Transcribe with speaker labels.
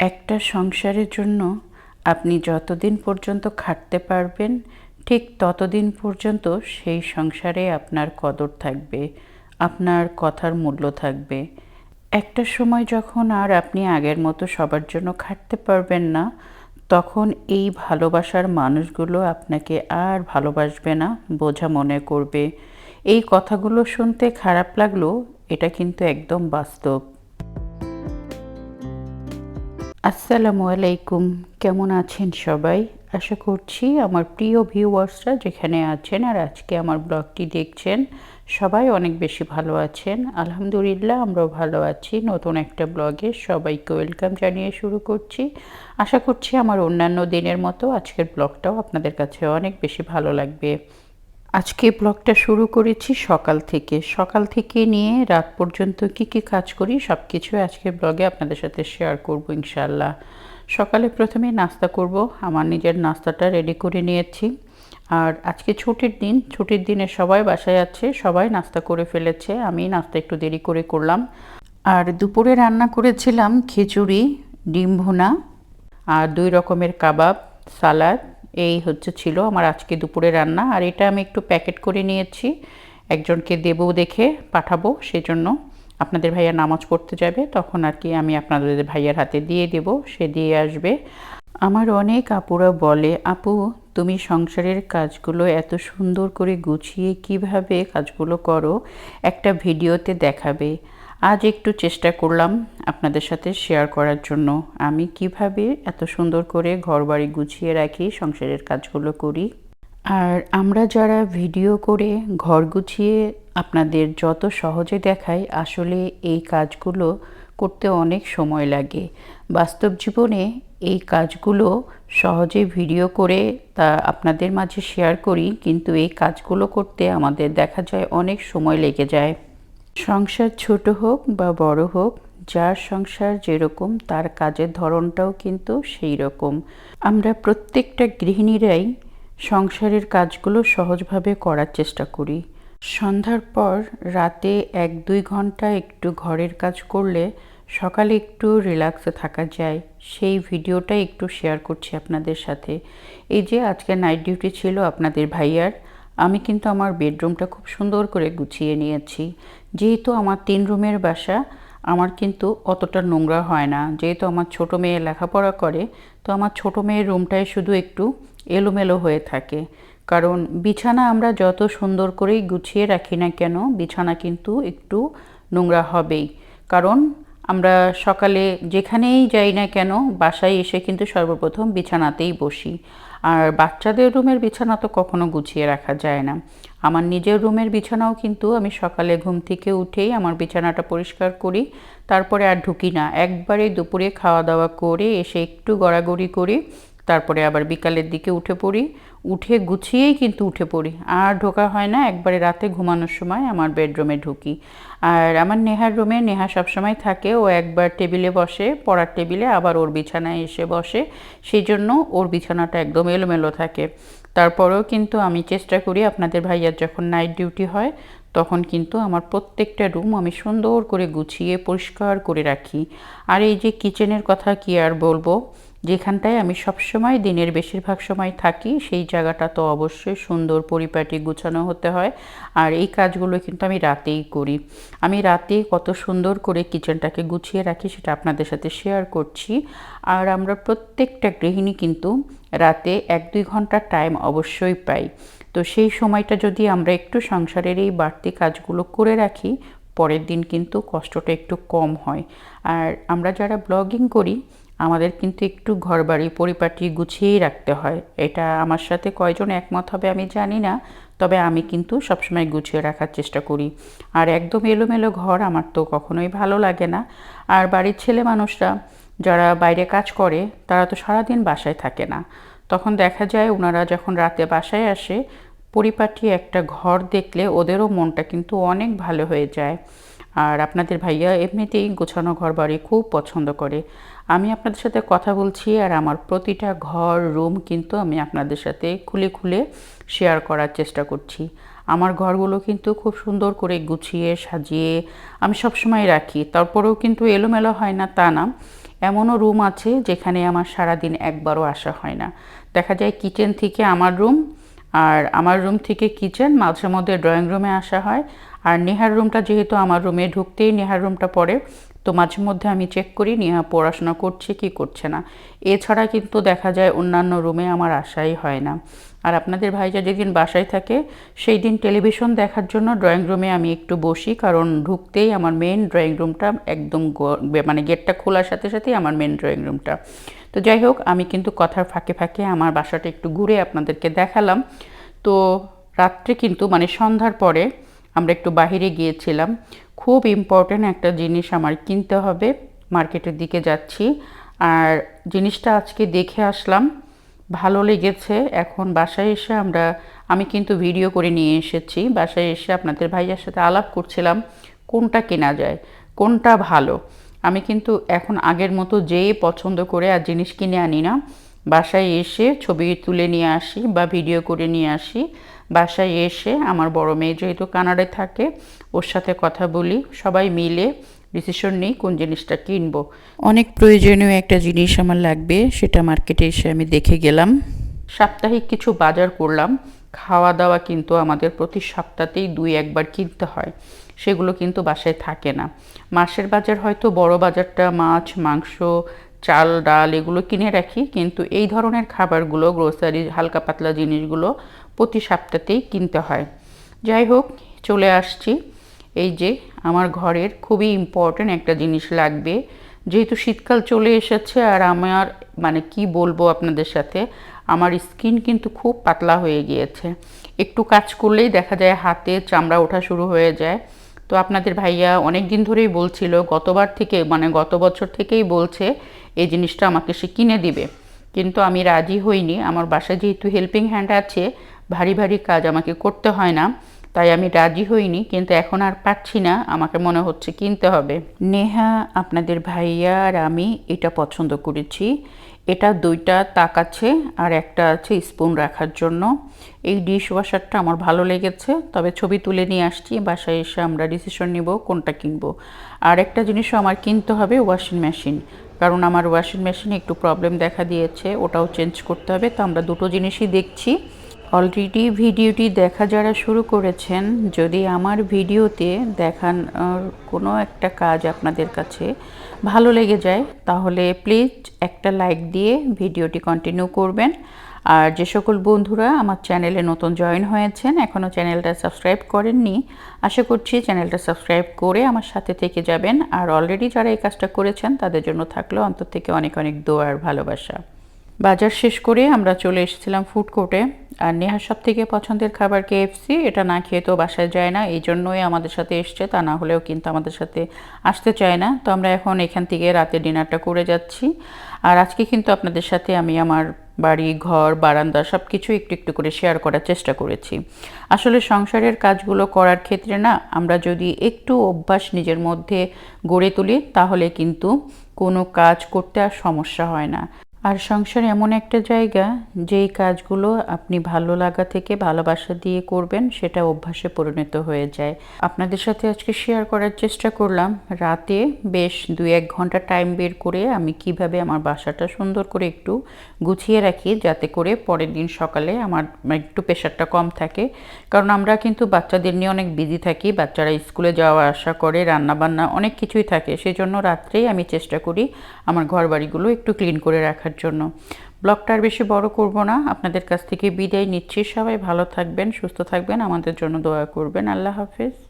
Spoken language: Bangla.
Speaker 1: একটা সংসারের জন্য আপনি যতদিন পর্যন্ত খাটতে পারবেন, ঠিক ততদিন পর্যন্ত সেই সংসারে আপনার কদর থাকবে, আপনার কথার মূল্য থাকবে। একটা সময় যখন আর আপনি আগের মতো সবার জন্য খাটতে পারবেন না, তখন এই ভালোবাসার মানুষগুলো আপনাকে আর ভালোবাসবে না বোঝা মনে করবে। এই কথাগুলো শুনতে খারাপ লাগলেও এটা কিন্তু একদম বাস্তব। আসসালামু আলাইকুম। কেমন আছেন সবাই? আশা করছি আমার প্রিয় ভিউয়ার্সরা যেখানে আছেন আর আজকে আমার ব্লগটি দেখছেন, সবাই অনেক বেশি ভালো আছেন। আলহামদুলিল্লাহ, আমরাও ভালো আছি। নতুন একটা ব্লগে সবাইকে ওয়েলকাম জানিয়ে শুরু করছি। আশা করছি আমার অন্যান্য দিনের মতো আজকের ব্লগটাও আপনাদের কাছে অনেক বেশি ভালো লাগবে। আজকে ব্লগটা শুরু করেছি সকাল থেকে। সকাল থেকে নিয়ে রাত পর্যন্ত কি কি কাজ করি সব কিছু আজকে ব্লগে আপনাদের সাথে শেয়ার করব ইনশাল্লাহ সকালে প্রথমে নাস্তা করব। আমার নিজের নাস্তাটা রেডি করে নিয়েছি। আর আজকে ছুটির দিন, ছুটির দিনে সবাই বাসায় আছে, সবাই নাস্তা করে ফেলেছে। আমি নাস্তা একটু দেরি করে করলাম। আর দুপুরে রান্না করেছিলাম খিচুড়ি, ডিম ভুনা আর দুই রকমের কাবাব, সালাদ এই হচ্ছে ছিল আমার আজকে দুপুরে রান্না। আর এটা আমি একটু প্যাকেট করে নিয়েছি। একজনকে দেবো দেখে পাঠাবো, সেজন্য আপনাদের ভাইয়া নামাজ পড়তে যাবে, তখন আর কি আমি আপনাদের ভাইয়ার হাতে দিয়ে দেব, সে দিয়ে আসবে। আমার অনেক আপুরা বলে, আপু, তুমি সংসারের কাজগুলো এত সুন্দর করে গুছিয়ে কীভাবে কাজগুলো করো? একটা ভিডিওতে দেখাবে। আজ একটু চেষ্টা করলাম আপনাদের সাথে শেয়ার করার জন্য। আমি কীভাবে এত সুন্দর করে ঘরবাড়ি গুছিয়ে রাখি, সংসারের কাজগুলো করি? আর আমরা যারা ভিডিও করে ঘর গুছিয়ে আপনাদের যত সহজে দেখাই, আসলে এই কাজগুলো করতে অনেক সময় লাগে। বাস্তব জীবনে এই কাজগুলো সহজে ভিডিও করে তা আপনাদের মাঝে শেয়ার করি, কিন্তু এই কাজগুলো করতে আমাদের দেখা যায় অনেক সময় লেগে যায়। সংসার ছোট হোক বা বড় হোক, যার সংসার যেরকম, তার কাজের ধরনটাও কিন্তু সেই রকম আমরা প্রত্যেকটা গৃহিণীরাই সংসারের কাজগুলো সহজভাবে করার চেষ্টা করি। সন্ধ্যার পর রাতে এক দুই ঘণ্টা একটু ঘরের কাজ করলে সকালে একটু রিল্যাক্সে থাকা যায়। সেই ভিডিওটা একটু শেয়ার করছি আপনাদের সাথে। এই যে আজকে নাইট ডিউটি ছিল আপনাদের ভাইয়ার আমি কিন্তু আমার বেডরুমটা খুব সুন্দর করে গুছিয়ে নিয়েছি। যেহেতু আমার তিন রুমের বাসা, আমার কিন্তু অতটা নোংরা হয় না। যেহেতু আমার ছোট মেয়ে লেখাপড়া করে, তো আমার ছোট মেয়ের রুমটাই শুধু একটু এলোমেলো হয়ে থাকে। কারণ বিছানা আমরা যত সুন্দর করেই গুছিয়ে রাখি না কেন, বিছানা কিন্তু একটু নোংরা হবেই। কারণ আমরা সকালে যেখানেই যাই না কেন, বাসায় এসে কিন্তু সর্বপ্রথম বিছানাতেই বসি। আর বাচ্চাদের রুমের বিছানা তো কখনো গুছিয়ে রাখা যায় না। আমার নিজের রুমের বিছানাও কিন্তু আমি সকালে ঘুম থেকে উঠেই আমার বিছানাটা পরিষ্কার করি, তারপরে আর ঢুকি না। একবারে দুপুরে খাওয়া দাওয়া করে এসে একটু গড়াগড়ি করি, তারপরে আবার বিকালের দিকে উঠে পড়ি। উঠে গুছিয়েই কিন্তু উঠে পড়ি। আর ঢোকা হয় না, একবারে রাতে ঘুমানোর সময় আমার বেডরুমে ঢুকি। আর আমার নেহার রুমে নেহা সবসময় থাকে, ও একবার টেবিলে বসে, পড়ার টেবিলে, আবার ওর বিছানায় এসে বসে। সেই জন্য ওর বিছানাটা একদম এলোমেলো থাকে। তারপরেও কিন্তু আমি চেষ্টা করি আপনাদের ভাইয়ার যখন নাইট ডিউটি হয়, তখন কিন্তু আমার প্রত্যেকটা রুম আমি সুন্দর করে গুছিয়ে, পরিষ্কার করে রাখি। আর এই যে কিচেনের কথা কি আর বলব যেখানটায় আমি সবসময় দিনের বেশিরভাগ সময় থাকি, সেই জায়গাটা তো অবশ্যই সুন্দর পরিপাটি গুছানো হতে হয়। আর এই কাজগুলো কিন্তু আমি রাতেই করি। আমি রাতে কত সুন্দর করে কিচেনটাকে গুছিয়ে রাখি, সেটা আপনাদের সাথে শেয়ার করছি। আর আমরা প্রত্যেকটা গৃহিণী কিন্তু রাতে এক দুই ঘণ্টা টাইম অবশ্যই পাই। তো সেই সময়টা যদি আমরা একটু সংসারের এই বাড়তি কাজগুলো করে রাখি, পরের দিন কিন্তু কষ্টটা একটু কম হয়। আর আমরা যারা ব্লগিং করি আমাদের কিন্তু একটু ঘরবাড়ি পরিপাটি গুছিয়েই রাখতে হয়। এটা আমার সাথে কয়জন একমত হবে আমি জানি না, তবে আমি কিন্তু সবসময় গুছিয়ে রাখার চেষ্টা করি। আর একদম এলোমেলো ঘর আমার তো কখনোই ভালো লাগে না। আর বাড়ির ছেলে মানুষরা, যারা বাইরে কাজ করে, তারা তো সারাদিন বাসায় থাকে না। তখন দেখা যায় ওনারা যখন রাতে বাসায় আসে, পরিপাটি একটা ঘর দেখলে ওদেরও মনটা কিন্তু অনেক ভালো হয়ে যায়। আর আপনাদের ভাইয়া এমনিতেই গোছানো ঘর বাড়ি খুব পছন্দ করে। আমি আপনাদের সাথে কথা বলছি আর আমার প্রতিটা ঘর রুম কিন্তু আমি আপনাদের সাথে খুলে খুলে শেয়ার করার চেষ্টা করছি। আমার ঘরগুলো কিন্তু খুব সুন্দর করে গুছিয়ে, সাজিয়ে আমি সবসময় রাখি। তারপরেও কিন্তু এলোমেলো হয় না তা না। এমনও রুম আছে যেখানে আমার সারাদিন একবারও আসা হয় না। দেখা যায় কিচেন থেকে আমার রুম আর আমার রুম থেকে কিচেন মাঝে মধ্যে ড্রয়িং রুমে আসা হয়। আর নেহার রুমটা যেহেতু আমার রুমে ঢুকতেই নেহার রুমটা পড়ে তো মাঝে মধ্যে আমি চেক করি নেহা পড়াশোনা করছে কি করছে না। এছাড়া কিন্তু দেখা যায় অন্যান্য রুমে আমার আশাই হয় না। আর আপনাদের ভাইজা যেদিন বাসায় থাকে, সেই দিন টেলিভিশন দেখার জন্য ড্রয়িং রুমে আমি একটু বসি, কারণ ঢুকতেই আমার মেন ড্রয়িং রুমটা একদম মানে গেটটা খোলার সাথে সাথেই আমার মেন ড্রয়িং রুমটা তো যাই হোক, আমি কিন্তু কথার ফাঁকে ফাঁকে আমার বাসাটা একটু ঘুরে আপনাদেরকে দেখালাম। তো রাত্রে কিন্তু মানে সন্ধ্যার পরে আমরা একটু বাহিরে গিয়েছিলাম। খুব ইম্পর্ট্যান্ট একটা জিনিস আমার কিনতে হবে। মার্কেটের দিকে যাচ্ছি। আর জিনিসটা আজকে দেখে আসলাম। ভালো লেগেছে। এখন বাসায় এসে আমরা, আমি কিন্তু ভিডিও করে নিয়ে এসেছি। বাসায় এসে আপনাদের ভাইয়ার সাথে আলাপ করছিলাম, কোনটা কেনা যায়, কোনটা ভালো। আমি কিন্তু এখন আগের মতো যেয়ে পছন্দ করে আর জিনিস কিনে আনি না। বাসায় এসে ছবি তুলে নিয়ে আসি বা ভিডিও করে নিয়ে আসি। বাসায় এসে আমার বড় মেয়ে যেহেতু কানাডায় থাকে ওর সাথে কথা বলি সবাই মিলে ডিসিশন নিই কোন জিনিসটা কিনবো। অনেক প্রয়োজনীয় একটা জিনিস আমার লাগবে সেটা মার্কেটে এসে আমি দেখে গেলাম। সাপ্তাহিক কিছু বাজার করলাম খাওয়া দাওয়া কিন্তু আমাদের প্রতি সপ্তাহতেই দুই একবার কিনতে হয় সেগুলো কিন্তু বাসায় থাকে না। মাসের বাজার হয়তো বড় বাজারটা মাছ মাংস চাল, ডাল এগুলো কিনে রাখি। কিন্তু এই ধরনের খাবারগুলো গ্রোসারি হালকা পাতলা জিনিসগুলো প্রতি সপ্তাহতেই কিনতে হয়। যাই হোক, চলে আসছি। এই যে আমার ঘরের খুবই ইম্পর্ট্যান্ট একটা জিনিস লাগবে। যেহেতু শীতকাল চলে এসেছে আর আমার মানে কি বলব আপনাদের সাথে, আমার স্কিন কিন্তু খুব পাতলা হয়ে গিয়েছে। একটু কাজ করলেই দেখা যায় হাতে চামড়া ওঠা শুরু হয়ে যায়। তো আপনাদের ভাইয়া অনেক দিন ধরেই বলছিল, গতবার থেকে মানে গত বছর থেকেই বলছে এই জিনিসটা আমাকে সে কিনে দিবে। কিন্তু আমি রাজি হইনি। আমার বাসায় যেহেতু হেল্পিং হ্যান্ড আছে, ভারী ভারী কাজ আমাকে করতে হয় না, তাই আমি রাজি হইনি। কিন্তু এখন আর পাচ্ছি না। আমাকে মনে হচ্ছে কিনতে হবে। নেহা, আপনাদের ভাইয়া আর আমি এটা পছন্দ করেছি। এটা দুইটা তাক আছে আর একটা আছে স্পুন রাখার জন্য। এই ডিশ ওয়াশারটা আমার ভালো লেগেছে। তবে ছবি তুলে নিয়ে আসছি। বাসায় এসে আমরা ডিসিশন নিব কোনটা কিনবো। আর একটা জিনিসও আমার কিনতে হবে ওয়াশিং মেশিন কারণ আমার ওয়াশিং মেশিনে একটু প্রবলেম দেখা দিয়েছে, ওটাও চেঞ্জ করতে হবে। তো আমরা দুটো জিনিসই দেখছি। অলরেডি ভিডিওটি দেখা যারা শুরু করেছেন, যদি আমার ভিডিওতে দেখান কোনো একটা কাজ আপনাদের কাছে ভালো লেগে যায়, তাহলে প্লিজ একটা লাইক দিয়ে ভিডিওটি কন্টিনিউ করবেন। আর যে সকল বন্ধুরা আমার চ্যানেলে নতুন জয়েন হয়েছেন এখনও চ্যানেলটা সাবস্ক্রাইব করেননি, আশা করছি চ্যানেলটা সাবস্ক্রাইব করে আমার সাথে থেকে যাবেন। আর অলরেডি যারা এই কাজটা করেছেন, তাদের জন্য থাকল অন্তর থেকে অনেক অনেক দোয়ার ভালোবাসা। বাজার শেষ করে আমরা চলে এসেছিলাম ফুড কোর্টে আর নেহার সব থেকে পছন্দের খাবার কেএফসি এটা না খেয়ে তো বাসায় যায় না, এই জন্যই আমাদের সাথে এসছে, তা না হলেও কিন্তু আমাদের সাথে আসতে চায় না। তো আমরা এখন এখান থেকে রাতে ডিনারটা করে যাচ্ছি। আর আজকে কিন্তু আপনাদের সাথে আমি আমার বাড়ি, ঘর, বারান্দা সব কিছু একটু একটু করে শেয়ার করার চেষ্টা করেছি। আসলে সংসারের কাজগুলো করার ক্ষেত্রে না, আমরা যদি একটু অভ্যাস নিজের মধ্যে গড়ে তুলি, তাহলে কিন্তু কোনো কাজ করতে আর সমস্যা হয় না। আর সংসার এমন একটা জায়গা, যেই কাজগুলো আপনি ভালো লাগা থেকে ভালোবাসা দিয়ে করবেন, সেটা অভ্যাসে পরিণত হয়ে যায়। আপনাদের সাথে আজকে শেয়ার করার চেষ্টা করলাম। রাতে বেশ দুই এক ঘণ্টা টাইম বের করে আমি কীভাবে আমার বাসাটা সুন্দর করে একটু গুছিয়ে রাখি, যাতে করে পরের দিন সকালে আমার একটু প্রেশারটা কম থাকে। কারণ আমরা কিন্তু বাচ্চাদের নিয়ে অনেক বিজি থাকি, বাচ্চারা স্কুলে যাওয়া আসা করে, রান্নাবান্না অনেক কিছুই থাকে। সেজন্য রাত্রেই আমি চেষ্টা করি আমার ঘর বাড়িগুলো একটু ক্লিন করে রাখার জন্য। ব্লগটা আর বেশি বড় করব না। আপনাদের কাছ থেকে বিদায় নিচ্ছি। সবাই ভালো থাকবেন, সুস্থ থাকবেন। আমাদের জন্য দোয়া করবেন। আল্লাহ হাফেজ।